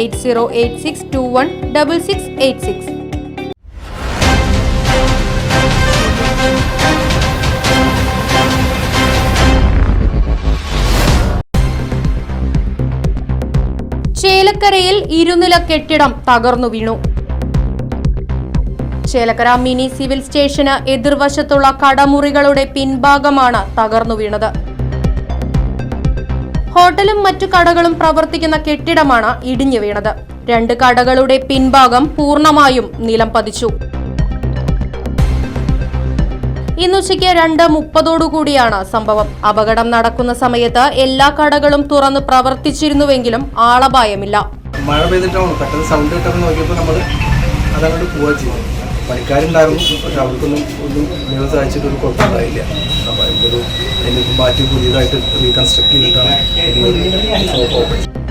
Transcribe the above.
Eight zero eight six two one double six eight six. ചേലക്കരയിൽ ഇരുനില കെട്ടിടം തകർന്നു വീണു. ചേലക്കര മിനി സിവിൽ സ്റ്റേഷന് എതിർവശത്തുള്ള കടമുറികളുടെ പിൻഭാഗമാണ് തകർന്നു വീണത്. ഹോട്ടലും മറ്റു കടകളും പ്രവർത്തിക്കുന്ന കെട്ടിടമാണ് ഇടിഞ്ഞു വീണത്. രണ്ട് കടകളുടെ പിൻഭാഗം പൂർണമായും നിലം പതിച്ചു. ഇന്നുച്ചയ്ക്ക് രണ്ട് മുപ്പതോടുകൂടിയാണ് സംഭവം. അപകടം നടക്കുന്ന സമയത്ത് എല്ലാ കടകളും തുറന്ന് പ്രവർത്തിച്ചിരുന്നുവെങ്കിലും ആളപായമില്ല. മഴ പെയ്തിട്ടാണ്? സൗണ്ട് നമ്മൾ അതങ്ങോട്ട് ചെയ്തു പണിക്കാരുണ്ടായിരുന്നു പക്ഷെ അവർക്കൊന്നും ഒന്നും ദൈവം സഹായിച്ചിട്ട് ഒരു കുഴപ്പമുണ്ടായില്ല. ഒരു അതിന്റെ മാറ്റി പുതിയതായിട്ട് റീകൺസ്ട്രക്ട് ചെയ്തിട്ടാണ് ഓപ്പൺ